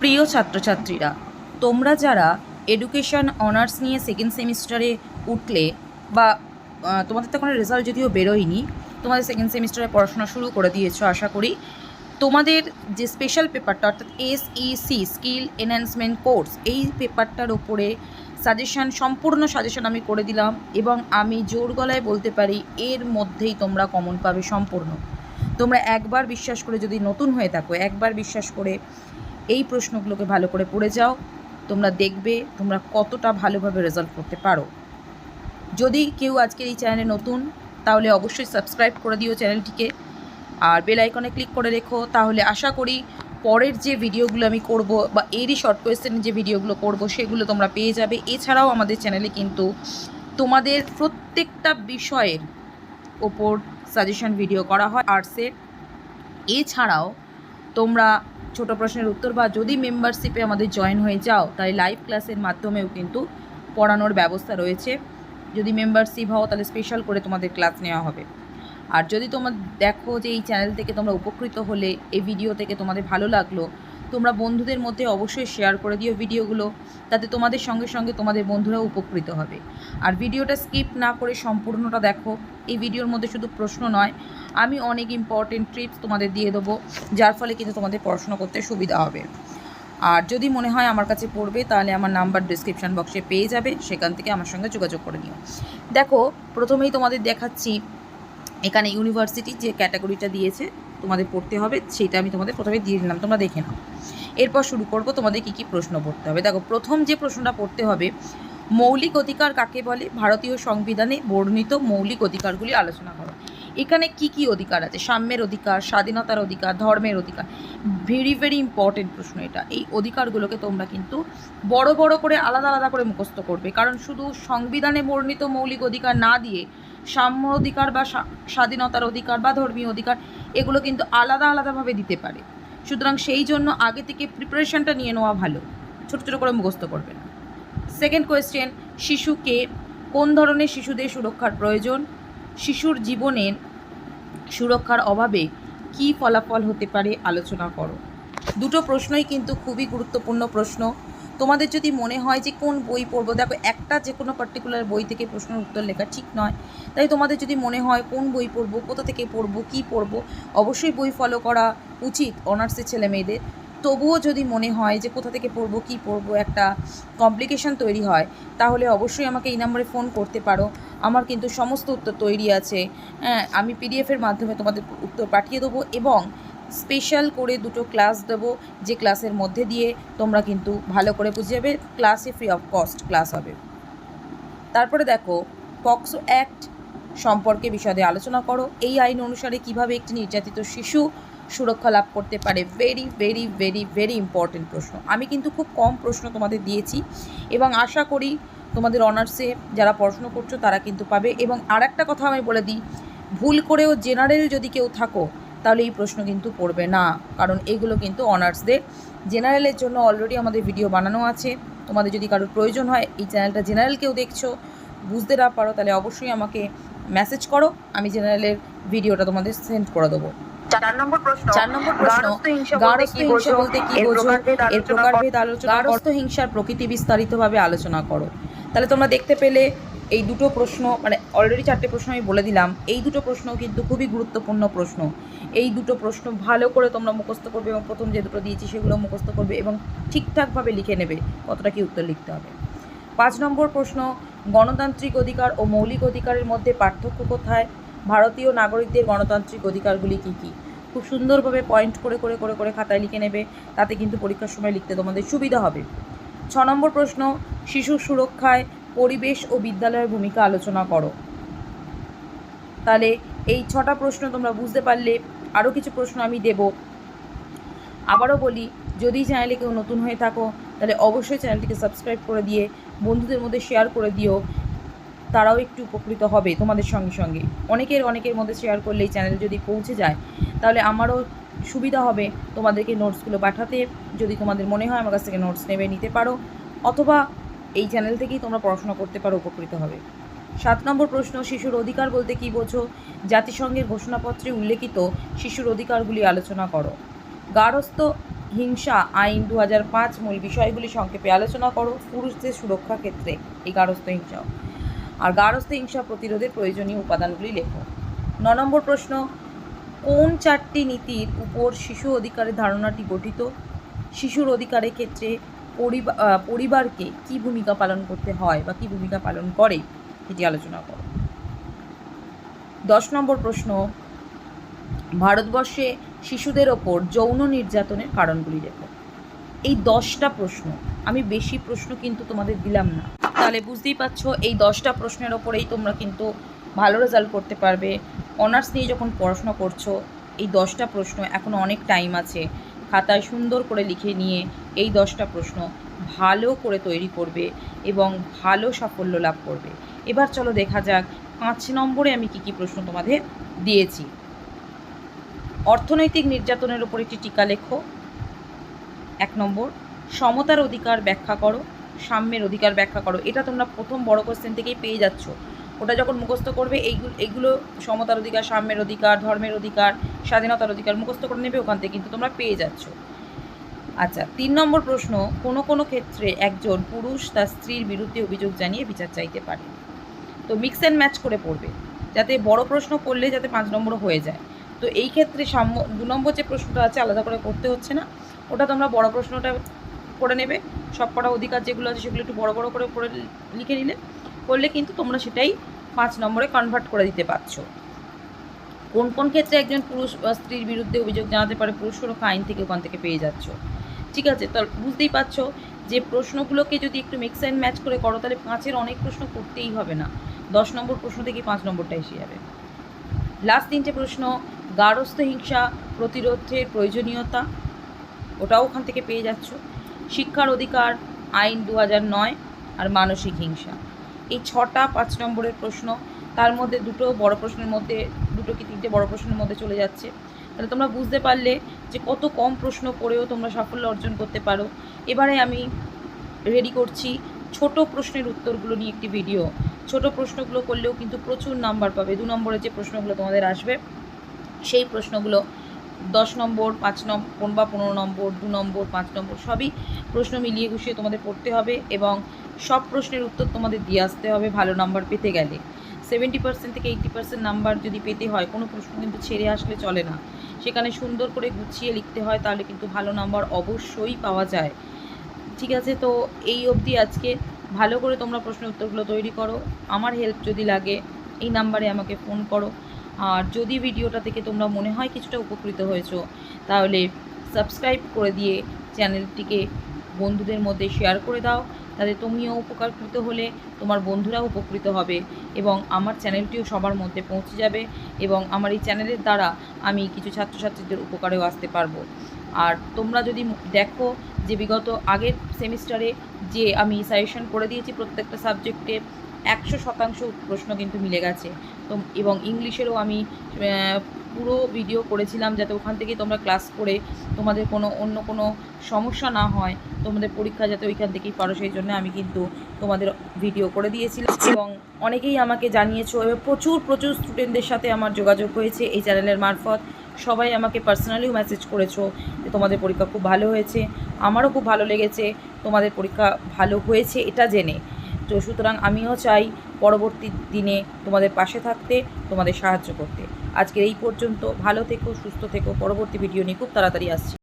প্রিয় ছাত্রছাত্রীরা, তোমরা যারা এডুকেশন অনার্স নিয়ে সেকেন্ড সেমিস্টারে উঠলে বা তোমাদের তো কোনো রেজাল্ট যদিও বেরোয়নি, তোমাদের সেকেন্ড সেমিস্টারে পড়াশোনা শুরু করে দিয়েছ, আশা করি। তোমাদের যে স্পেশাল পেপারটা অর্থাৎ S C skill enhancement course এই পেপারটার ওপরে সাজেশন সম্পূর্ণ সাজেশন আমি করে দিলাম এবং আমি জোর গলায় বলতে পারি, এর মধ্যেই তোমরা কমন পাবে সম্পূর্ণ। তোমরা একবার বিশ্বাস করে যদি নতুন হয়ে থাকো, একবার বিশ্বাস করে এই প্রশ্নগুলোকে ভালো করে পড়ে যাও। তোমরা দেখবে তোমরা কতটা ভালোভাবে রেজাল্ট করতে পারো। যদি কেউ আজকের এই চ্যানেলে নতুন, তাহলে অবশ্যই সাবস্ক্রাইব করে দিও চ্যানেলটিকে আর বেল আইকনে ক্লিক করে রেখো। তাহলে আশা করি পরের যে ভিডিওগুলো আমি করব বা এরই শর্ট কোয়েশ্চেনের যে ভিডিওগুলো করব, সেগুলো তোমরা পেয়ে যাবে। এছাড়াও আমাদের চ্যানেলে কিন্তু তোমাদের প্রত্যেকটা বিষয়ের ওপর সাজেশন ভিডিও করা হয় আর্টসের এছাড়াও তোমরা ছোট প্রশ্নের উত্তর বা যদি মেম্বারশিপে আমাদের জয়েন হয়ে যাও তাই লাইভ ক্লাসের মাধ্যমেও কিন্তু পড়ানোর ব্যবস্থা রয়েছে। যদি মেম্বারশিপ হও, তাহলে স্পেশাল করে তোমাদের ক্লাস নেওয়া হবে। আর যদি তোমার দেখো যে এই চ্যানেল থেকে তোমরা উপকৃত হলে, এই ভিডিও থেকে তোমাদের ভালো লাগল তোমরা বন্ধুদের মধ্যে অবশ্যই শেয়ার করে দিও ভিডিওগুলো তাতে তোমাদের সঙ্গে সঙ্গে তোমাদের বন্ধুরাও উপকৃত হবে। আর ভিডিওটা স্কিপ না করে সম্পূর্ণটা দেখো, এই ভিডিওর মধ্যে শুধু প্রশ্ন নয়, আমি অনেক ইম্পর্টেন্ট ট্রিপস তোমাদের দিয়ে দেবো, যার ফলে কিন্তু তোমাদের পড়াশোনা করতে সুবিধা হবে। আর যদি মনে হয় আমার কাছে পড়বে, তাহলে আমার নাম্বার ডিসক্রিপশান বক্সে পেয়ে যাবে, সেখান থেকে আমার সঙ্গে যোগাযোগ করে নিও। দেখো, প্রথমেই তোমাদের দেখাচ্ছি এখানে ইউনিভার্সিটি যে ক্যাটাগরিটা দিয়েছে তোমাদের পড়তে হবে, সেটা আমি তোমাদের প্রথমে দিয়ে দিলাম, তোমরা দেখে নাও। এরপর শুরু করব, তোমাদের কী কী প্রশ্ন পড়তে হবে। দেখো, প্রথম যে প্রশ্নটা পড়তে হবে, মৌলিক অধিকার কাকে বলে? ভারতীয় সংবিধানে বর্ণিত মৌলিক অধিকারগুলি আলোচনা এখানে কি কি অধিকার আছে? সাম্যের অধিকার, স্বাধীনতার অধিকার, ধর্মের অধিকার? ভেরি ভেরি ইম্পর্টেন্ট প্রশ্ন এটা। এই অধিকারগুলোকে তোমরা কিন্তু বড় বড় করে আলাদা আলাদা করে মুখস্থ করবে। কারণ শুধু সংবিধানে বর্ণিত মৌলিক অধিকার না দিয়ে সাম্য অধিকার বা স্বাধীনতার অধিকার বা ধর্মীয় অধিকার, এগুলো কিন্তু আলাদা, আলাদাভাবে দিতে পারে। সুতরাং সেই জন্য আগে থেকে প্রিপারেশনটা নিয়ে নেওয়া ভালো। ছোটো ছোটো করে মুখস্থ করবে না। সেকেন্ড কোয়েশ্চেন শিশুকে কোন ধরনের শিশুদের সুরক্ষার প্রয়োজন? শিশুর জীবনের সুরক্ষার অভাবে কী ফলাফল হতে পারে আলোচনা করো। দুটো প্রশ্নই কিন্তু খুবই গুরুত্বপূর্ণ প্রশ্ন। তোমাদের যদি মনে হয় যে কোন বই পড়ব, দেখো একটা যে কোনো পার্টিকুলার বই থেকে প্রশ্নের উত্তর লেখা ঠিক নয়। তাই তোমাদের যদি মনে হয় কোন বই পড়ব, কোথা থেকে পড়ব, কী পড়ব, অবশ্যই বই ফলো করা উচিত অনার্সের ছেলে মেয়েদের তবুও যদি মনে হয় যে কোথা থেকে পড়ব, কী পড়ব, একটা কমপ্লিকেশন তৈরি হয়, তাহলে অবশ্যই আমাকে এই নম্বরে ফোন করতে পারো। আমার কিন্তু সমস্ত উত্তর তৈরি আছে। হ্যাঁ আমি পিডিএফের মাধ্যমে তোমাদের উত্তর পাঠিয়ে দেবো এবং স্পেশাল করে দুটো ক্লাস দেবো যে ক্লাসের মধ্যে দিয়ে তোমরা কিন্তু ভালো করে বুঝে যাবে। ক্লাসে ফ্রি অফ কস্ট ক্লাস হবে। তারপরে দেখো পক্সো অ্যাক্ট সম্পর্কে বিশদে আলোচনা করো। এই আইন অনুসারে কীভাবে একটি নির্যাতিত শিশু সুরক্ষা লাভ করতে পারে? Very very very very important প্রশ্ন। আমি কিন্তু খুব কম প্রশ্ন তোমাদের দিয়েছি এবং আশা করি তোমাদের অনার্সে যারা পড়াশুনো করছ তারা কিন্তু পাবে। এবং আর একটা কথা আমি বলে দিই, ভুল করেও জেনারেল যদি কেউ থাকো, তাহলে এই প্রশ্ন কিন্তু পড়বে না। কারণ এগুলো কিন্তু অনার্সদের জেনারেলের জন্য অলরেডি আমাদের ভিডিও বানানো আছে। তোমাদের যদি কারোর প্রয়োজন হয়, এই চ্যানেলটা জেনারেল কেউ দেখছ, বুঝতে না পারো, তাহলে অবশ্যই আমাকে মেসেজ করো। আমি জেনারেলের ভিডিওটা তোমাদের সেন্ড করে দেবো। চার নম্বর প্রশ্ন চার নম্বর প্রশ্ন গার্হস্থ্য হিংসা বলতে কি বোঝো? এর প্রকারভেদ আলোচনা গার্হস্থ্য হিংসার প্রকৃতি বিস্তারিতভাবে আলোচনা করো। তাহলে তোমরা দেখতে পেলে এই দুটো প্রশ্ন মানে অলরেডি চারটে প্রশ্ন আমি বলে দিলাম। এই দুটো প্রশ্ন কিন্তু খুবই গুরুত্বপূর্ণ প্রশ্ন। এই দুটো প্রশ্ন ভালো করে তোমরা মুখস্থ করবে এবং প্রথম যে দুটো দিয়েছি সেগুলো মুখস্থ করবে এবং ঠিকঠাকভাবে লিখে নেবে কতটা কি উত্তর লিখতে হবে। পাঁচ নম্বর প্রশ্ন গণতান্ত্রিক অধিকার ও মৌলিক অধিকারের মধ্যে পার্থক্য কোথায়? ভারতীয় নাগরিকদের গণতান্ত্রিক অধিকারগুলি কী কী? খুব সুন্দরভাবে পয়েন্ট করে করে করে করে খাতায় লিখে নেবে। তাতে কিন্তু পরীক্ষার সময় লিখতে তোমাদের সুবিধা হবে। ছ নম্বর প্রশ্ন শিশুর সুরক্ষায় পরিবেশ ও বিদ্যালয়ের ভূমিকা আলোচনা করো। তাহলে এই ছটা প্রশ্ন তোমরা বুঝতে পারলে আরও কিছু প্রশ্ন আমি দেব। আবারও বলি, যদি চ্যানেলে কেউ নতুন হয়ে থাকো, তাহলে অবশ্যই চ্যানেলটিকে সাবস্ক্রাইব করে দিয়ে বন্ধুদের মধ্যে শেয়ার করে দিও। তারাও একটু উপকৃত হবে তোমাদের সঙ্গে সঙ্গে। অনেকের অনেকের মধ্যে শেয়ার করলে এই চ্যানেল যদি পৌঁছে যায়, তাহলে আমারও সুবিধা হবে তোমাদেরকে নোটসগুলো পাঠাতে। যদি তোমাদের মনে হয় আমার কাছ থেকে নোটস নেবে, নিতে পারো। অথবা এই চ্যানেল থেকেই তোমরা পড়াশোনা করতে পারো, উপকৃত হবে। সাত নম্বর প্রশ্ন, শিশুর অধিকার বলতে কী বোঝো? জাতিসংঘের ঘোষণাপত্রে উল্লেখিত শিশুর অধিকারগুলি আলোচনা করো। গার্হস্থ্য, হিংসা, আইন দু হাজার পাঁচ মূল বিষয়গুলি সংক্ষেপে আলোচনা করো। পুরুষদের সুরক্ষা ক্ষেত্রে এই গারস্থ হিংসাও আর গারস্থ হিংসা প্রতিরোধের প্রয়োজনীয় উপাদানগুলি লেখো। ন নম্বর প্রশ্ন, কোন চারটি নীতির উপর শিশু অধিকারের ধারণাটি গঠিত? শিশুর অধিকারের ক্ষেত্রে পরিবারকে কী ভূমিকা পালন করতে হয় বা কি ভূমিকা পালন করে এটি আলোচনা করো। দশ নম্বর প্রশ্ন, ভারতবর্ষে শিশুদের ওপর যৌন নির্যাতনের কারণগুলি লেখো। এই দশটা প্রশ্ন, আমি বেশি প্রশ্ন কিন্তু তোমাদের দিলাম না। তাহলে বুঝতেই পারছ, এই দশটা প্রশ্নের ওপরেই তোমরা কিন্তু ভালো রেজাল্ট করতে পারবে। অনার্স নিয়ে যখন পড়াশোনা করছ, এই দশটা প্রশ্ন এখন অনেক টাইম আছে। খাতায় সুন্দর করে লিখে নিয়ে এই দশটা প্রশ্ন ভালো করে তৈরি করবে এবং ভালো সাফল্য লাভ করবে। এবার চলো দেখা যাক, পাঁচ নম্বরে আমি কী কী প্রশ্ন তোমাদের দিয়েছি। অর্থনৈতিক নির্যাতনের উপর একটি টিকা লেখো। এক নম্বর, সমতার অধিকার ব্যাখ্যা করো। সাম্যের অধিকার ব্যাখ্যা করো। এটা তোমরা প্রথম বড় কোশ্চেন থেকেই পেয়ে যাচ্ছ। ওটা যখন মুখস্থ করবে এইগুলো এইগুলো সমতার অধিকার, সাম্যের অধিকার, ধর্মের অধিকার, স্বাধীনতার অধিকার মুখস্থ করে নেবে, ওখান থেকে কিন্তু তোমরা পেয়ে যাচ্ছ। আচ্ছা তিন নম্বর প্রশ্ন, কোনো কোনো ক্ষেত্রে একজন পুরুষ তার স্ত্রীর বিরুদ্ধে অভিযোগ জানিয়ে বিচার চাইতে পারে। তো মিক্স অ্যান্ড ম্যাচ করে পড়বে। যাতে বড় প্রশ্ন করলে যাতে পাঁচ নম্বর হয়ে যায়। তো এই ক্ষেত্রে সাম্য, দু নম্বর যে প্রশ্নটা আছে, আলাদা করে করতে হচ্ছে না। ওটা তোমরা বড় প্রশ্নটা করে নেবে। সব কটা অধিকার যেগুলো আছে সেগুলো একটু বড় বড় করে পড়ে লিখে নিলে। করলে কিন্তু তোমরা সেটাই পাঁচ নম্বরে কনভার্ট করে দিতে পারছ। কোন কোন ক্ষেত্রে একজন পুরুষ বা স্ত্রীর বিরুদ্ধে অভিযোগ জানাতে পারে পুরুষ সুরক্ষা আইন থেকে ওখান থেকে পেয়ে যাচ্ছ। ঠিক আছে তো বুঝতেই পারছ যে প্রশ্নগুলোকে যদি একটু মিক্স অ্যান্ড ম্যাচ করে করো তাহলে পাঁচের অনেক প্রশ্ন করতেই হবে না। দশ নম্বর প্রশ্ন থেকে পাঁচ নম্বরটা এসে যাবে। লাস্ট তিনটে প্রশ্ন গারস্থ হিংসা প্রতিরোধের প্রয়োজনীয়তা ওটাও ওখান থেকে পেয়ে যাচ্ছ। শিক্ষার অধিকার, আইন দু নয় আর মানসিক হিংসা। এই ছটা পাঁচ নম্বরের প্রশ্ন, তার মধ্যে দুটো বড় প্রশ্নের মধ্যে, দুটো কি তিনটে বড় প্রশ্নের মধ্যে চলে যাচ্ছে। তাহলে তোমরা বুঝতে পারলে যে কত কম প্রশ্ন করেও তোমরা সাফল্য অর্জন করতে পারো। এবারে আমি রেডি করছি ছোট প্রশ্নের উত্তরগুলো নিয়ে একটি ভিডিও ছোট প্রশ্নগুলো করলেও কিন্তু প্রচুর নাম্বার পাবে। দু নম্বরের যে প্রশ্নগুলো তোমাদের আসবে, সেই প্রশ্নগুলো দশ নম্বর, পাঁচ নম্বর বা পনেরো নম্বর, দু নম্বর, পাঁচ নম্বর, সবই প্রশ্ন মিলিয়ে গুছিয়ে তোমাদের পড়তে হবে এবং সব প্রশ্নের উত্তর তোমাদের দিয়ে আসতে হবে ভালো নাম্বার পেতে গেলে। সেভেন্টি পার্সেন্ট থেকে এইটি পার্সেন্ট নাম্বার যদি পেতে হয়, কোনো প্রশ্ন কিন্তু ছেড়ে আসলে চলে না। সেখানে সুন্দর করে গুছিয়ে লিখতে হয়, তাহলে কিন্তু ভালো নাম্বার অবশ্যই পাওয়া যায়। ঠিক আছে, তো এই অবধি আজকে। ভালো করে তোমরা প্রশ্নের উত্তরগুলো তৈরি করো। আমার হেল্প যদি লাগে, এই নাম্বারে আমাকে ফোন করো। আর যদি ভিডিওটা থেকে তোমরা মনে হয় কিছুটা উপকৃত হয়েছো, তাহলে সাবস্ক্রাইব করে দিয়ে চ্যানেলটিকে বন্ধুদের মধ্যে শেয়ার করে দাও, তাতে তুমিও উপকারকৃত হলে তোমার বন্ধুরাও উপকৃত হবে এবং আমার চ্যানেলটিও সবার মধ্যে পৌঁছে যাবে এবং আমার এই চ্যানেলের দ্বারা আমি কিছু ছাত্রছাত্রীদের উপকারেও আসতে পারব। আর তোমরা যদি দেখো যে বিগত আগের সেমিস্টারে যে আমি সাজেশন করে দিয়েছি প্রত্যেকটা সাবজেক্টে একশো শতাংশ প্রশ্ন কিন্তু মিলে গেছে। তো এবং ইংলিশেরও আমি পুরো ভিডিও করেছিলাম যাতে ওখান থেকে তোমরা ক্লাস করে তোমাদের কোনো অন্য কোনো সমস্যা না হয়, তোমাদের পরীক্ষা যাতে ওইখান থেকেই পারো। সেই জন্য আমি কিন্তু তোমাদের ভিডিও করে দিয়েছিলাম এবং অনেকেই আমাকে জানিয়েছো, এবং প্রচুর প্রচুর স্টুডেন্টদের সাথে আমার যোগাযোগ হয়েছে এই চ্যানেলের মারফত। সবাই আমাকে পার্সোনালিও মেসেজ করেছ যে তোমাদের পরীক্ষা খুব ভালো হয়েছে, আমারও খুব ভালো লেগেছে, তোমাদের পরীক্ষা ভালো হয়েছে, এটা জেনে। তো সুতরাং আমিও চাই পরবর্তী দিনে তোমাদের পাশে থাকতে, তোমাদের সাহায্য করতে। আজকের এই পর্যন্ত, ভালো থেকো, সুস্থ থেকো। পরবর্তী ভিডিও নিয়ে খুব তাড়াতাড়ি আসছি।